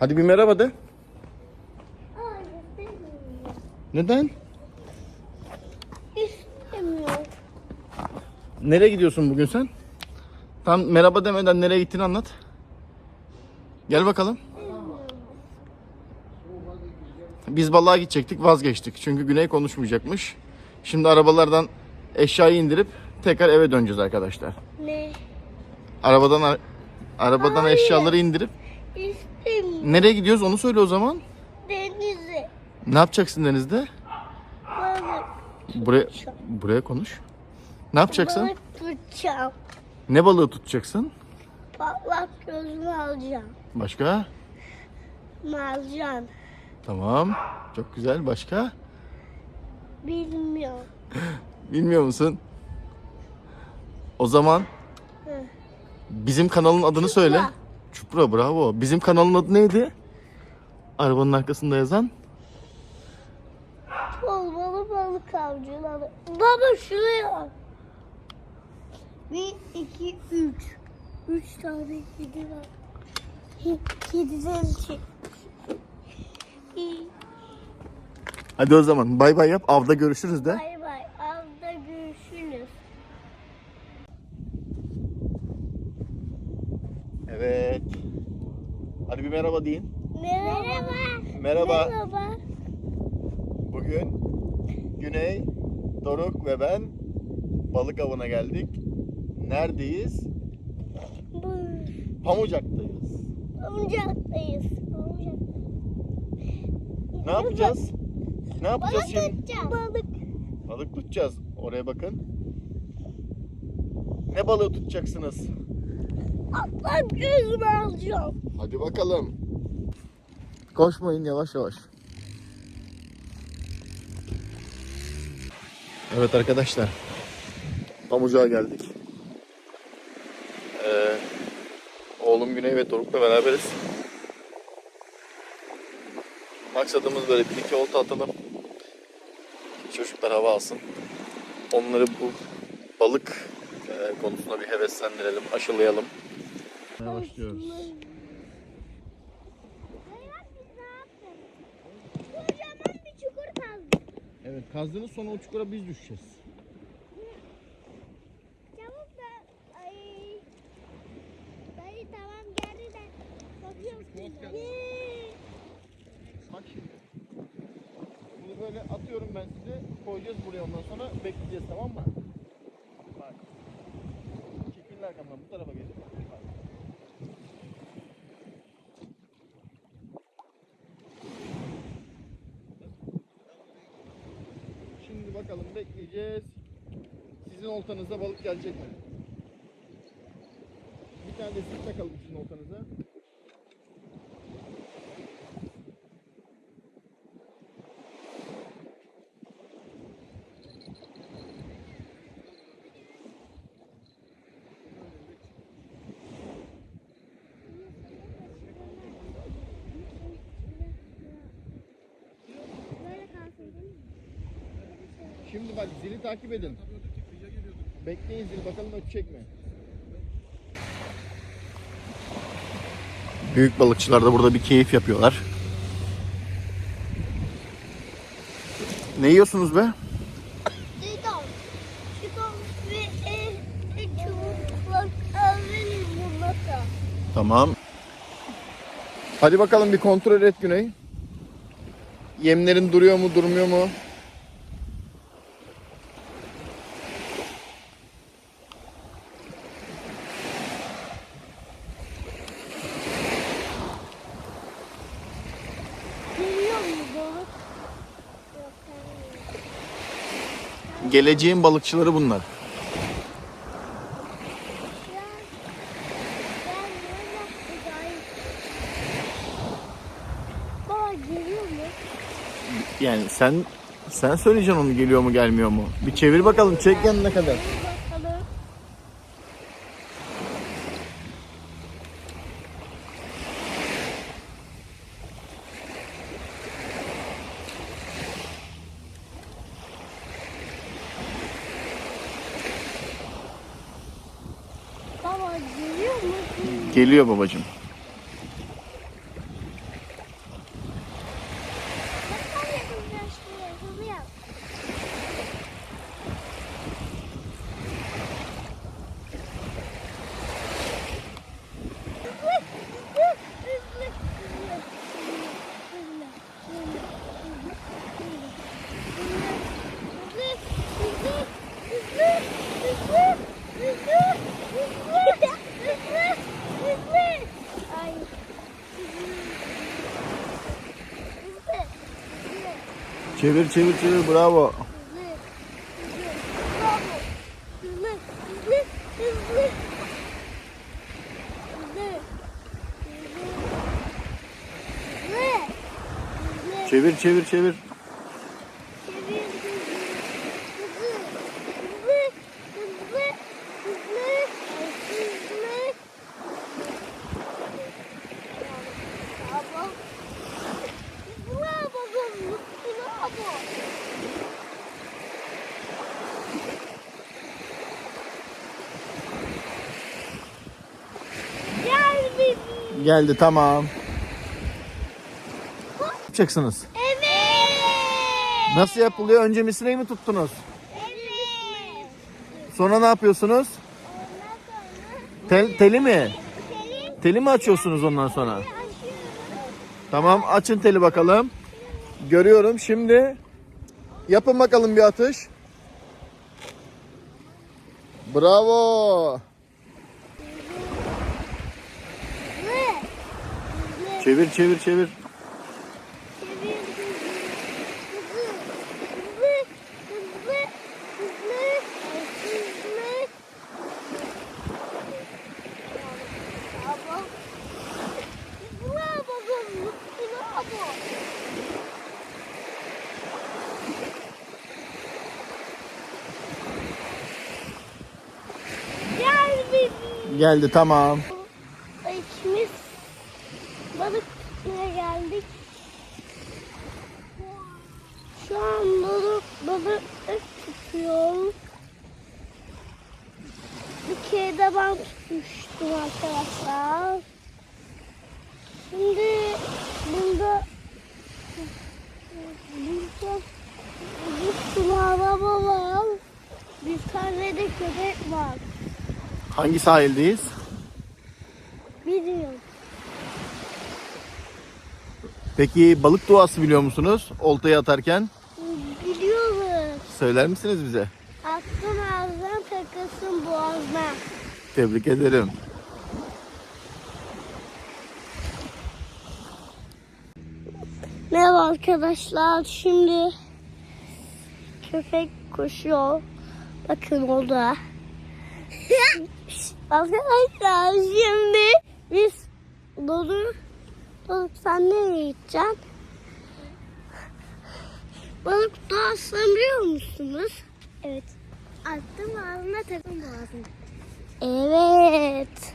Hadi bir merhaba de. Neden? İstemiyorum. Nereye gidiyorsun bugün sen? Tam merhaba demeden nereye gittiğini anlat. Gel bakalım. Biz balığa gidecektik vazgeçtik. Çünkü Güney konuşmayacakmış. Şimdi arabalardan eşyayı indirip tekrar eve döneceğiz arkadaşlar. Ne? Arabadan ar- arabadan Hayır. eşyaları indirip İstemiyorum. nereye gidiyoruz onu söyle o zaman. Denize. Ne yapacaksın denizde? Balık. Buraya buraya konuş. Ne yapacaksın? Balık tutacağım. Ne balığı tutacaksın? Patlak gözünü alacağım. Başka? Mercan. Tamam. Çok güzel. Başka? Bilmiyorum. Bilmiyor musun? O zaman Hı. bizim kanalın adını söyle. Çupra bravo. Bizim kanalın adı neydi? Arabanın arkasında yazan. Olmalı balık avcıları. Baba şuraya. Bir, iki, üç. Üç tane kedi var. Kediden çek. Hadi o zaman bay bay yap. Avda görüşürüz de. Bay bay. Avda görüşürüz. Evet. Hadi bir merhaba deyin. Merhaba. Merhaba. Merhaba. Bugün Güney, Doruk ve ben balık avına geldik. Neredeyiz? Bu Pamucak'tayız. oyuncaktayız. Oyuncak. Ne yapacağız? Ne yapacağız Balık şimdi? tutacağım. Balık. Balık tutacağız. Oraya bakın. Ne balığı tutacaksınız? Atlar gözümü alacağım. Hadi bakalım. Koşmayın yavaş yavaş. Evet arkadaşlar. Pamucağa geldik. Ee, oğlum Güney ve Doruk'la beraberiz. Maksadımız böyle bir iki olta atalım. Çocuklar hava alsın. Onları bu balık e, konusuna bir heveslendirelim, aşılayalım. Başlıyoruz. Kocaman bir çukur kazdık. Evet kazdığınız sonra o çukura biz düşeceğiz. Çabuk da ay. Dayı tamam geldi de. Bakıyorum. Bak şimdi. Bunu böyle atıyorum ben size. Koyacağız buraya ondan sonra bekleyeceğiz tamam mı? Bak. Çekilin arkamdan bu tarafa gelin. Bak. Bekleyeceğiz. Sizin oltanıza balık gelecek mi? Bir tane de siz takalım sizin oltanıza. Şimdi bak zili takip edin. Bekleyin zil bakalım ötecek mi? Büyük balıkçılar da burada bir keyif yapıyorlar. Ne yiyorsunuz be? Ve e, e. Tamam. Hadi bakalım bir kontrol et Güney. Yemlerin duruyor mu, durmuyor mu? Geliyor mu balık? Yok gelmiyor. Geleceğin balıkçıları bunlar. Yani sen sen söyleyeceksin onu geliyor mu gelmiyor mu? Bir çevir bakalım çek yanına kadar. Bir bakalım. Baba geliyor mu? Geliyor babacığım. Çevir çevir çevir bravo. Çevir çevir. Çevir Geldi tamam. Yapacaksınız? Evet. Nasıl yapılıyor? Önce misineyi mi tuttunuz? Evet. Sonra ne yapıyorsunuz? Tel, teli mi? Teli mi açıyorsunuz ondan sonra? Tamam açın teli bakalım. Görüyorum şimdi. Yapın bakalım bir atış. Bravo. Çevir çevir çevir. Çevir hızlı. Hızlı. Hızlı. Hızlı. Hızlı. Bravo. Bravo. Bravo. Gel bebeğim. Geldi tamam. İkimiz balık tutmaya geldik. Şu an balık balık tutuyorum. Ben tutmuştum arkadaşlar. Şimdi bunda burada sürü araba var. Bir tane de köpek var. Hangi sahildeyiz? Bilmiyorum. Peki balık duası biliyor musunuz? Oltayı atarken. Biliyoruz. Söyler misiniz bize? Aklın ağzına takılsın boğazına. Tebrik ederim. Merhaba arkadaşlar. Şimdi köpek koşuyor. Bakın orada. arkadaşlar şimdi biz Doruk, Doruk sen nereye gideceksin? Balık doğasını biliyor musunuz? Evet. Attım ağzına takım boğazına. Evet.